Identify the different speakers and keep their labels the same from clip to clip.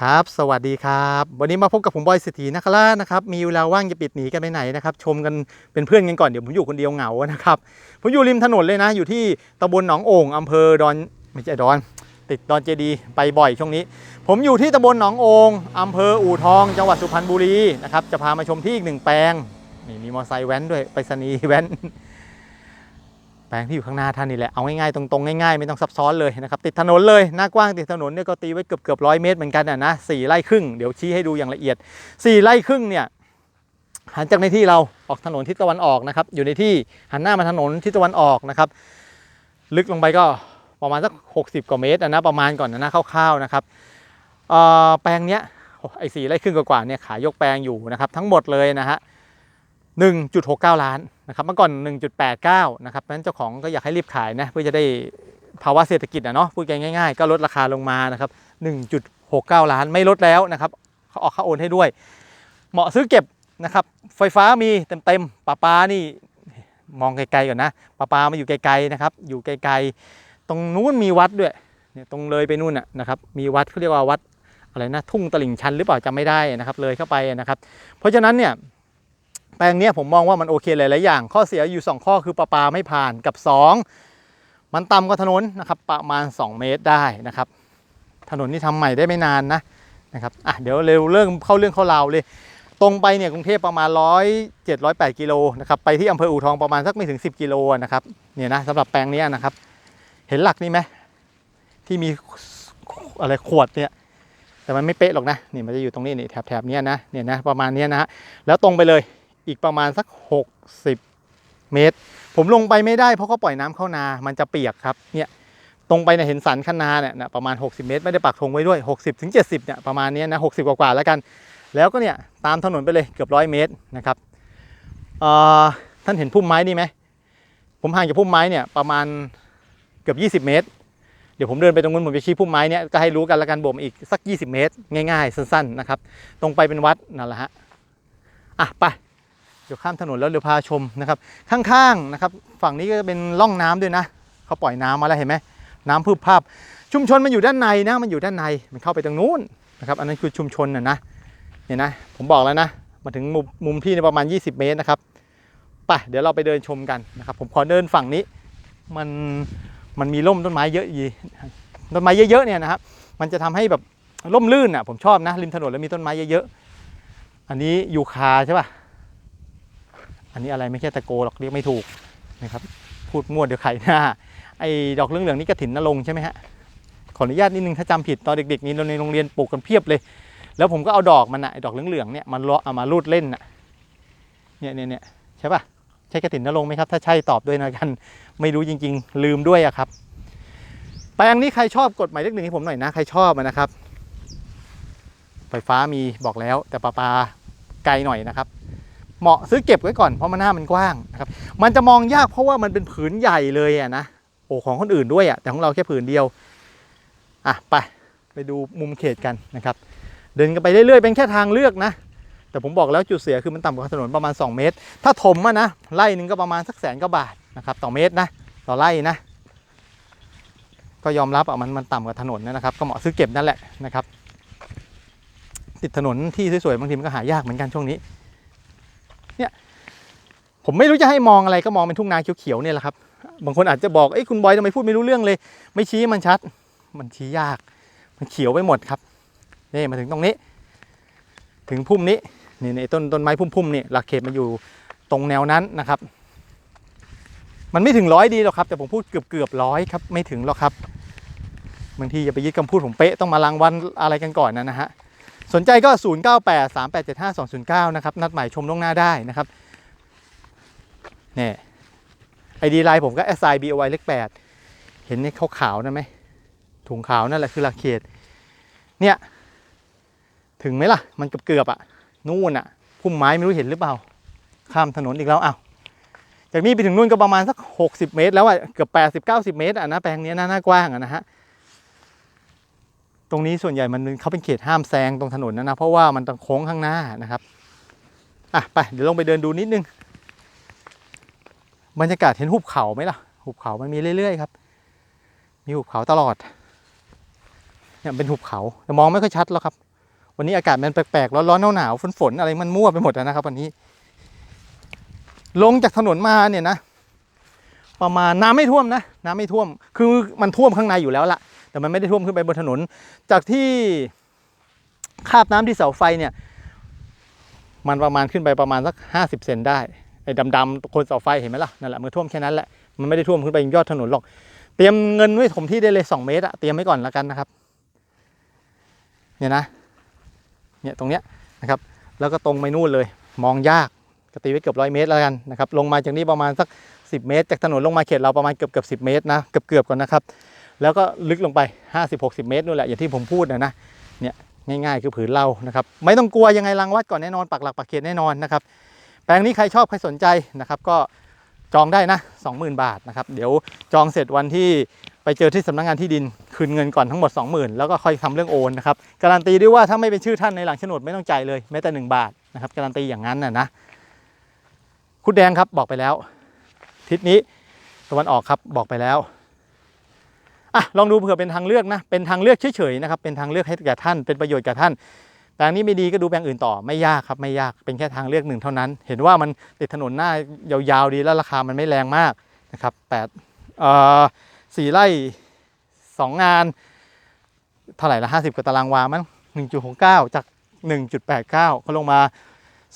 Speaker 1: ครับ สวัสดีครับ วันนี้มาพบกับผมบอยสิทธีนักล่านะครับ มีเวลาว่างจะปิดหนีกันไปไหนนะครับ ชมกันเป็นเพื่อนกันก่อน เดี๋ยวผมอยู่คนเดียวเหงานะครับ ผมอยู่ริมถนนเลยนะ อยู่ที่ตำบลหนองโอ่งอำเภอดอน ไม่ใช่ดอน ติดดอนเจดีย์ไปบ่อยช่วงนี้ ผมอยู่ที่ตำบลหนองโอ่งอำเภออู่ทอง จังหวัดสุพรรณบุรีนะครับ จะพามาชมที่อีกหนึ่งแปลง นี่มีมอเตอร์ไซค์แว้นด้วย ไปรษณีแว้น แปลงที่อยู่ข้างหน้าท่านนี่แหละ เอาง่ายๆ ตรงๆ ง่ายๆ ไม่ต้องซับซ้อนเลยนะครับ ติดถนนเลย หน้ากว้างติดถนนเนี่ยก็ตีไว้เกือบเกือบร้อยเมตรเหมือนกันนะนะสี่ไร่ครึ่ง เดี๋ยวชี้ให้ดูอย่างละเอียดสี่ไร่ครึ่งเนี่ยหันจากในที่เราออกถนนทิศตะวันออกนะครับ อยู่ในที่หันหน้ามาถนนทิศตะวันออกนะครับ ลึกลงไปก็ประมาณสัก 60 กว่าเมตรนะประมาณก่อนนะคร่าวๆนะครับแปลงเนี้ยไอ้สี่ไร่ครึ่งกว่าๆเนี่ยขายยกแปลงอยู่นะครับทั้งหมดเลยนะฮะ 1.69 ล้านนะครับเมื่อก่อน 1.89 นะครับเพราะฉะนั้นเจ้าของก็อยากให้รีบขายนะเพื่อจะได้ภาวะเศรษฐกิจอะเนาะพูดง่ายๆ ก็ลดราคาลงมานะครับ 1.69 ล้านไม่ลดแล้วนะครับเขาออกค่าโอนให้ด้วย เหมาะซื้อเก็บนะครับไฟฟ้ามีเต็มๆประปานี่มองไกลๆก่อนนะประปามาอยู่ไกลๆนะครับอยู่ไกลๆ ตรงนู้นมีวัดด้วยเนี่ยตรงเลยไปนู่นน่ะนะครับมีวัดเขาเรียกว่าวัดอะไรนะทุ่งตลิ่งชันหรือเปล่าจำไม่ได้นะครับเลยเข้าไปนะครับ เพราะฉะนั้นเนี่ย แปลงนี้ผมมองว่ามันโอเคหลาย ๆ อย่าง ข้อเสียอยู่ 2 ข้อคือประปาไม่ผ่านกับ 2 มันต่ำกว่าถนนนะครับประมาณ 2 เมตรได้นะครับ ถนนที่ทำใหม่ได้ไม่นานนะนะครับอะเดี๋ยวเร็วเรื่องเข้าเรื่องเข้าราวเลย ตรงไปเนี่ยกรุงเทพประมาณ100 7 8กิโลนะครับไปที่อำเภออู่ทองประมาณสักไม่ถึง 10 กิโลนะครับเนี่ยนะสำหรับแปลงนี้นะครับ เห็นหลักนี่ไหมที่มีอะไรขวดเนี่ยแต่มันไม่เป๊ะหรอกนะนี่มันจะอยู่ตรงนี้นี่แถบๆนี้นะเนี่ยนะประมาณนี้นะฮะแล้วตรงไปเลย อีกประมาณสัก 60 เมตร ผมลงไปไม่ได้เพราะเขาปล่อยน้ำเข้านา มันจะเปียกครับเนี่ยตรงไปเนี่ยเห็นสันคันนาเนี่ยนะประมาณ 60 เมตร ไม่ได้ปักธงไว้ด้วย 60ถึง70เนี่ยประมาณนี้นะ60 กว่าๆแล้วกัน แล้วก็เนี่ยตามถนนไปเลยเกือบร้อยเมตรนะครับท่านเห็นพุ่มไม้นี่ไหมผมห่างจากพุ่มไม้เนี่ยประมาณเกือบ 20 เมตร เดี๋ยวผมเดินไปตรงนู้นผมจะชี้พุ่มไม้เนี่ยก็ให้รู้กันแล้วกันบ่มอีกสัก 20 เมตร ง่ายๆ สั้นๆนะครับตรงไปเป็นวัดนั่นแหละฮะอะไป เดี๋ยวข้ามถนนแล้วเดี๋ยวพาชมนะครับ ข้างๆนะครับ ฝั่งนี้ก็จะเป็นร่องน้ำด้วยนะเขาปล่อยน้ำมาแล้วเห็นไหมน้ำพืบภาพ ชุมชนมันอยู่ด้านในนะ มันอยู่ด้านในมันเข้าไปตรงนู้นนะครับอันนั้นคือชุมชนน่ะนะเนี่ยนะผมบอกแล้วนะมาถึงมุมมุมที่ในประมาณ 20 เมตรนะครับไปเดี๋ยวเราไปเดินชมกันนะครับ ผมขอเดินฝั่งนี้ มันมันมีร่มต้นไม้เยอะยีต้นไม้เยอะๆเนี่ยนะครับมันจะทำให้แบบร่มรื่นอะผมชอบนะริมถนนแล้วมีต้นไม้เยอะๆอันนี้ยูคาใช่ป่ะ อันนี้อะไรไม่ใช่ตะโกหรอกเรียกไม่ถูกนะครับ พูดมั่วเดี๋ยวไข่หน้า ไอ้ดอกเหลืองๆนี่กระถินนรงใช่ไหมฮะ ขออนุญาตนิดนึงถ้าจำผิดตอนเด็กๆนี่ในโรงเรียนปลูกกันเพียบเลย แล้วผมก็เอาดอกมันอะไอ้ดอกเหลืองๆเนี่ยมันเลาะเอามารูดเล่นอะเนี่ยเนี่ยเนี่ยใช่ป่ะใช่กระถินนรงไหมครับ ถ้าใช่ตอบด้วยนะกัน ไม่รู้จริง ๆ ลืมด้วยอะครับแปลงนี้ใครชอบกดหมายเลขหนึ่งให้ผมหน่อยนะใครชอบนะครับ ไฟฟ้ามีบอกแล้วแต่ปลาปลาไกลหน่อยนะครับ เหมาะซื้อเก็บไว้ก่อนเพราะมันหน้ามันกว้างนะครับมันจะมองยากเพราะว่ามันเป็นผืนใหญ่เลยอะนะโอ้ของคนอื่นด้วยอะแต่ของเราแค่ผืนเดียวอะไปไปดูมุมเขตกันนะครับ เดินกันไปเรื่อยๆ เป็นแค่ทางเลือกนะ แต่ผมบอกแล้วจุดเสียคือมันต่ำกว่าถนนประมาณ 2 เมตร ถ้าถมอะนะไร่หนึ่งก็ประมาณสักแสนกว่าบาทนะครับต่อเมตรนะต่อไร่นะ ก็ยอมรับอะมันมันต่ำกว่าถนนนะครับ ก็เหมาะซื้อเก็บนั่นแหละนะครับ ติดถนนที่สวยๆบางทีมันก็หายากเหมือนกันช่วงนี้ ผมไม่รู้จะให้มองอะไรก็มองเป็นทุ่งนาเขียวๆเนี่ยแหละครับ บางคนอาจจะบอกเอ้ยคุณบอยทำไมพูดไม่รู้เรื่องเลย ไม่ชี้มันชัด มันชี้ยาก มันเขียวไปหมดครับนี่มาถึงตรงนี้ ถึงพุ่มนี้นี่ในต้นต้นไม้พุ่มๆนี่หลักเขตมันอยู่ตรงแนวนั้นนะครับ มันไม่ถึงร้อยดีหรอกครับ แต่ผมพูดเกือบเกือบร้อยครับไม่ถึงหรอกครับบางทีอย่าไปยึดคำพูดผมเป๊ะต้องมาลังวันอะไรกันก่อนนะนะฮะสนใจก็ 0 9 8 3 8 7 5 2 0 9 นะครับนัดหมายชมล่วงหน้าได้นะครับ เนี่ยไอดีไลน์ผมก็ s i b o y เลขแปดเห็นในขาวๆนั่นไหมถุงขาวนั่นแหละคือหลักเขต เนี่ย ถึงไหมล่ะ มันเกือบๆอะนู่นอะพุ่มไม้ไม่รู้เห็นหรือเปล่า ข้ามถนนอีกแล้วอ้าวจากนี้ไปถึงนู่นก็ประมาณสัก 60 เมตร แล้วอะเกือบ 80 90 เมตรอะนะแปลงนี้นะหน้ากว้างอะนะฮะตรงนี้ส่วนใหญ่มันเขาเป็นเขตห้ามแซงตรงถนนนะนะเพราะว่ามันต้องโค้งข้างหน้านะครับอะไปเดี๋ยวลงไปเดินดูนิดนึง บรรยากาศเห็นหุบเขาไหมล่ะ หุบเขามันมีเรื่อยๆครับ มีหุบเขาตลอด เนี่ยเป็นหุบเขาแต่มองไม่ค่อยชัดหรอกครับ วันนี้อากาศมันแปลกๆ ร้อนๆหนาวๆฝนๆอะไรมันมั่วไปหมดนะครับ วันนี้ ลงจากถนนมาเนี่ยนะ ประมาณน้ำไม่ท่วมนะ น้ำไม่ท่วม คือมันท่วมข้างในอยู่แล้วล่ะ แต่มันไม่ได้ท่วมขึ้นไปบนถนน จากที่คาบน้ำที่เสาไฟเนี่ย มันประมาณขึ้นไปประมาณสักห้าสิบเซนได้ ไอ้ดำๆคนเสาไฟเห็นไหมล่ะนั่นแหละมันท่วมแค่นั้นแหละมันไม่ได้ท่วมขึ้นไปยอดถนนหรอก เตรียมเงินไว้ถมที่ได้เลยสองเมตรอะเตรียมไว้ก่อนแล้วกันนะครับ เนี่ยนะ เนี่ยตรงเนี้ยนะครับ แล้วก็ตรงไปนู่นเลย มองยากก็ตีไว้เกือบร้อยเมตรแล้วกันนะครับ ลงมาจากนี้ประมาณสัก 10 เมตร จากถนนลงมาเขตเราประมาณเกือบเกือบสิเมตรนะเกือบเกือบก่อนนะครับ แล้วก็ลึกลงไป 50-60 เมตรนู่นแหละอย่างที่ผมพูดนะนะ เนี่ยง่ายๆคือผืนเรานะครับ ไม่ต้องกลัวยังไงรังวัดก่อนแน่นอนปักหลักปักเขตแน่นอนนะครับ แปลงนี้ใครชอบใครสนใจนะครับ ก็จองได้นะ 20,000 บาทนะครับเดี๋ยวจองเสร็จวันที่ไปเจอที่สำนักงานที่ดินคืนเงินก่อนทั้งหมด 20,000 แล้วก็ค่อยทำเรื่องโอนนะครับการันตีด้วยว่าถ้าไม่เป็นชื่อท่านในหลังโฉนดไม่ต้องจ่ายเลยแม้แต่ 1 บาทนะครับการันตีอย่างนั้นนะนะคุดแดงครับบอกไปแล้ว ทิศนี้ตะวันออกครับบอกไปแล้วอะลองดูเผื่อเป็นทางเลือกนะเป็นทางเลือกเฉยๆนะครับเป็นทางเลือกให้แก่ท่านเป็นประโยชน์แก่ท่าน แปลงนี้ไม่ดีก็ดูแปลงอื่นต่อไม่ยากครับไม่ยากเป็นแค่ทางเลือกหนึ่งเท่านั้น เห็นว่ามันติดถนนหน้ายาวๆดีแล้วราคามันไม่แรงมากนะครับแปดเอ่อสี่ไร่สองงานเท่าไหร่ละห้าสิบกว่าตารางวามั้งหนึ่งจุดหกเก้าจากหนึ่งจุดแปดเก้าเขาลงมา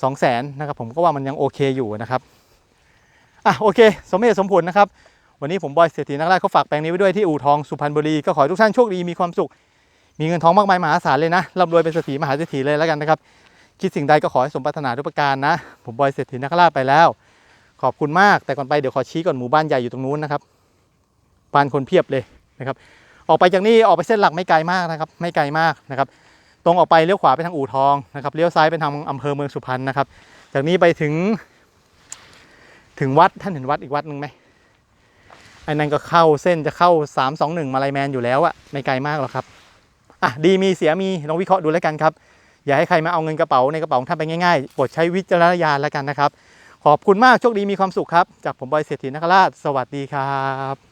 Speaker 1: สองแสนนะครับผมก็ว่ามันยังโอเคอยู่นะครับอะโอเค สมเหตุสมผลนะครับ วันนี้ผมบอยเศรษฐีนักไล่เขาฝากแปลงนี้ไว้ด้วยที่อู่ทองสุพรรณบุรีก็ขอให้ทุกท่านโชคดีมีความสุข มีเงินทองมากมายมหาศาลเลยนะร่ำรวยเป็นเศรษฐีมหาเศรษฐีเลยแล้วกันนะครับ คิดสิ่งใดก็ขอให้สมปรารถนาทุกประการนะ ผมบอยเศรษฐีนักล่าไปแล้ว ขอบคุณมากแต่ก่อนไปเดี๋ยวขอชี้ก่อนหมู่บ้านใหญ่อยู่ตรงนู้นนะครับบ้านคนเพียบเลยนะครับ ออกไปจากนี่ออกไปเส้นหลักไม่ไกลมากนะครับ ไม่ไกลมากนะครับ ตรงออกไปเลี้ยวขวาไปทางอู่ทองนะครับเลี้ยวซ้ายไปทางอำเภอเมืองสุพรรณนะครับ จากนี้ไปถึง ถึงวัดท่านเห็นวัดอีกวัดหนึ่งไหมไอ้นั่นก็เข้าเส้นจะเข้า 321 มาลายแมนอยู่แล้วอะไม่ไกลมากหรอกครับ อะดีมีเสียมีลองวิเคราะห์ดูแล้วกันครับ อย่าให้ใครมาเอาเงินกระเป๋าในกระเป๋าของท่านไปง่ายๆโปรดใช้วิจารณญาณแล้วกันนะครับ ขอบคุณมากโชคดีมีความสุขครับ จากผมบอยเศรษฐีนักราชสวัสดีครับ